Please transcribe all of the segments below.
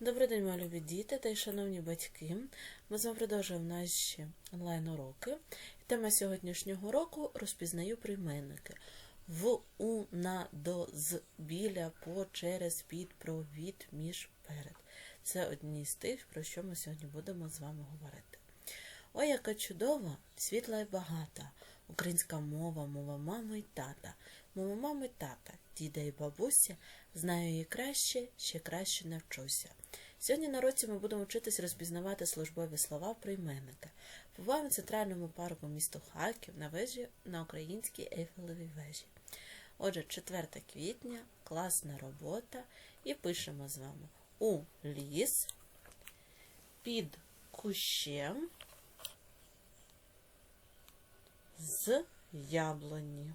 Добрий день, мої любі діти та й шановні батьки. Ми з вами продовжуємо наші онлайн-уроки. Тема сьогоднішнього уроку розпізнаю прийменники. В, у, на, до, з, біля, по, через, під, про, від, між, перед. Це одні з тих, про що ми сьогодні будемо з вами говорити. Ой, яка чудова, світла і багата. Українська мова, мова мами й тата. Мова мами й тата, діда і бабуся. Знаю її краще, ще краще навчуся. Сьогодні на році ми будемо вчитись розпізнавати службові слова прийменника. Побуваємо в центральному парку місту Харків на вежі на українській Ейфелевій вежі. Отже, 4 квітня, класна робота, і пишемо з вами у ліс під кущем з яблуні.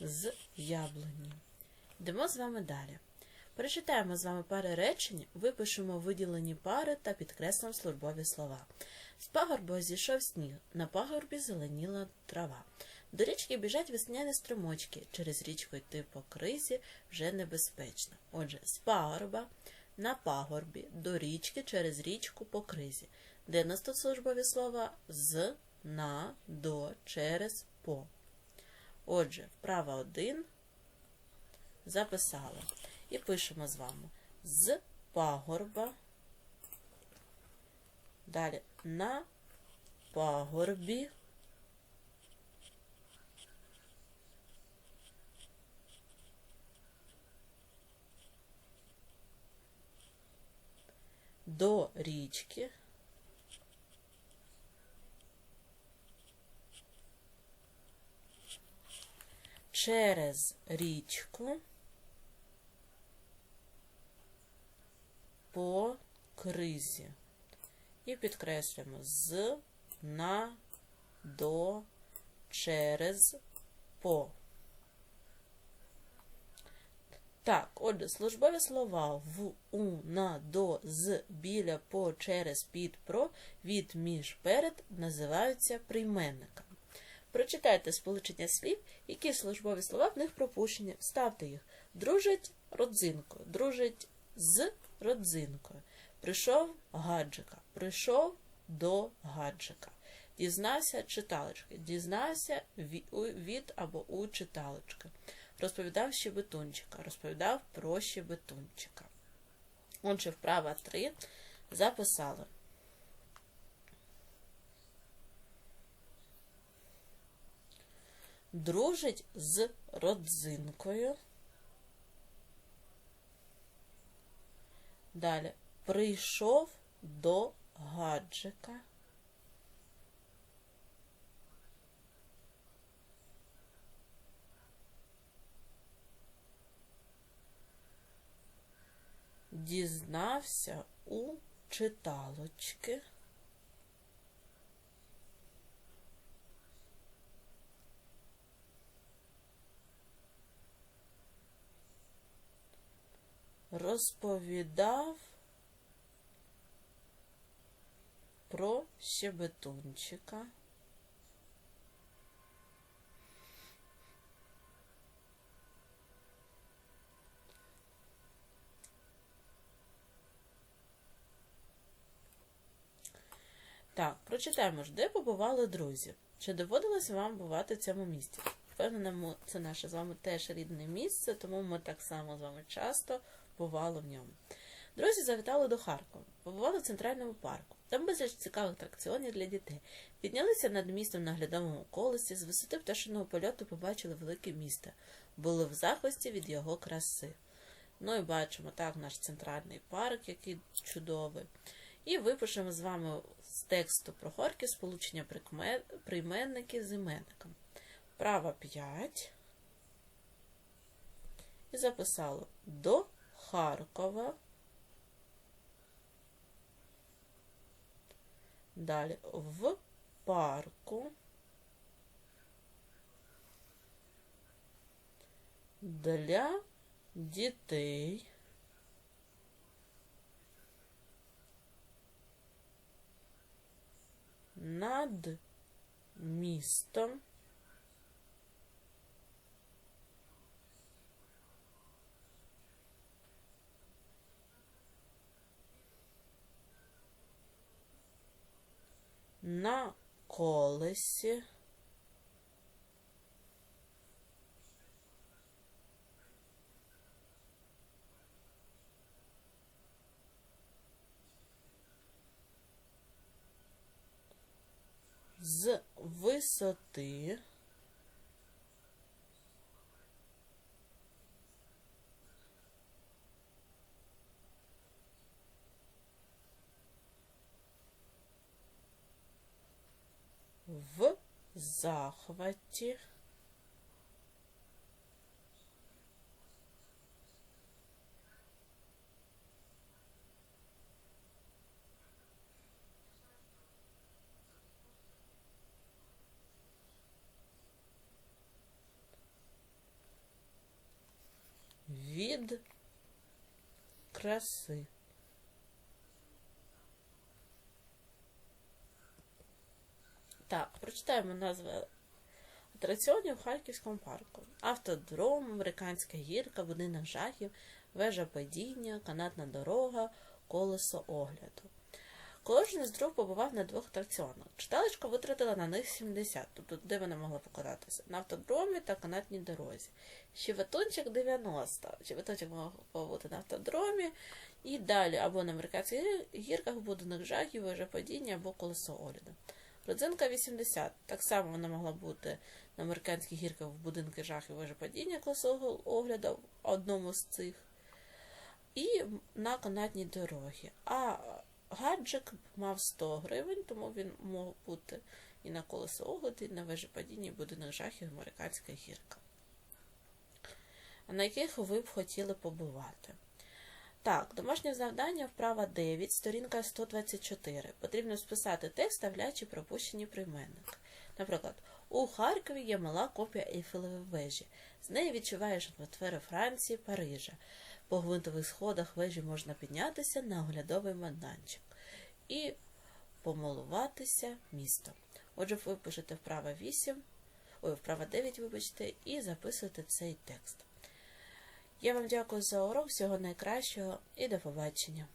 з яблуні. Йдемо з вами далі. Перечитаємо з вами пари речень, випишемо виділені пари та підкреслимо службові слова. З пагорбу зійшов сніг, на пагорбі зеленіла трава. До річки біжать весняні струмочки, через річку йти по кризі вже небезпечно. Отже, з пагорба на пагорбі, до річки через річку по кризі. Де нас тут службові слова? З, на, до, через, по. Отже, вправа 1 записали. І пишемо з вами з пагорба. Далі на пагорбі. До річки. через річку по кризі. І підкреслюємо з, на, до, через, по. Так, отже, службові слова в, у, на, до, з, біля, по, через, під, про, від, між, перед називаються прийменниками. Прочитайте сполучення слів, які службові слова в них пропущені. Ставте їх. Дружить родзинкою, дружить з родзинкою. Прийшов гаджика, прийшов до гаджика. Дізнався читалочки, дізнався від або у читалочки. Розповідав щебетунчика, розповідав про щебетунчика. Отже, вправа 3 записали. дружить з родзинкою. Далі прийшов до гаджика. Дізнався у читалочки. Розповідав про щебетунчика. Так, прочитаємо ж, де побували друзі. Чи доводилось вам бувати в цьому місці? Впевнена, це наше з вами теж рідне місце, тому ми так само з вами часто бувало в ньому. Друзі завітали до Харкова, побували в центральному парку. Там безліч цікавих атракціонів для дітей. Піднялися над містом на глядовому колесі, з висоти пташиного польоту побачили велике місто, були в захвасті від його краси. Ну і бачимо так наш центральний парк, який чудовий. І випишемо з вами з тексту про Харків сполучення прийменників з іменником. Права 5. І записало до Харкова. Далі в парку. для дітей. Над містом. На колесі. з висоти в захваті від краси. Так, прочитаємо назви атракціонів в Харківському парку. Автодром, американська гірка, будинок жахів, вежа падіння, канатна дорога, колесо огляду. Кожен з друг побував на двох атракціонах. Читалочка витратила на них 70, тобто де вони могли покататися? На автодромі та канатній дорозі. Щебетунчик 90. Щебетунчик мав побути на автодромі. І далі або на американських гірках, будинок жахів, вежа падіння, або колесо огляду. Родзинка 80. Так само вона могла бути на американських гірках в будинки жахів, вежа падіння, колесо огляду, одному з цих. І на канатній дорогі. А гаджик мав 100 гривень, тому він мог бути і на колесо огляду, і на вежі падіння, і будинок жахів, американська гірка. На яких ви б хотіли побувати? Так, домашнє завдання вправа 9, сторінка 124. Потрібно списати текст, ставлячи пропущені прийменники. Наприклад, у Харкові є мала копія Ейфелевої вежі. З неї відчуваєш атмосферу Франції, Парижа. По гвинтових сходах вежі можна піднятися на оглядовий майданчик і помилуватися містом. Отже, ви пишете вправа 8, ой, вправа 9, вибачте, і записуєте цей текст. Я вам дякую за урок, всього найкращого і до побачення.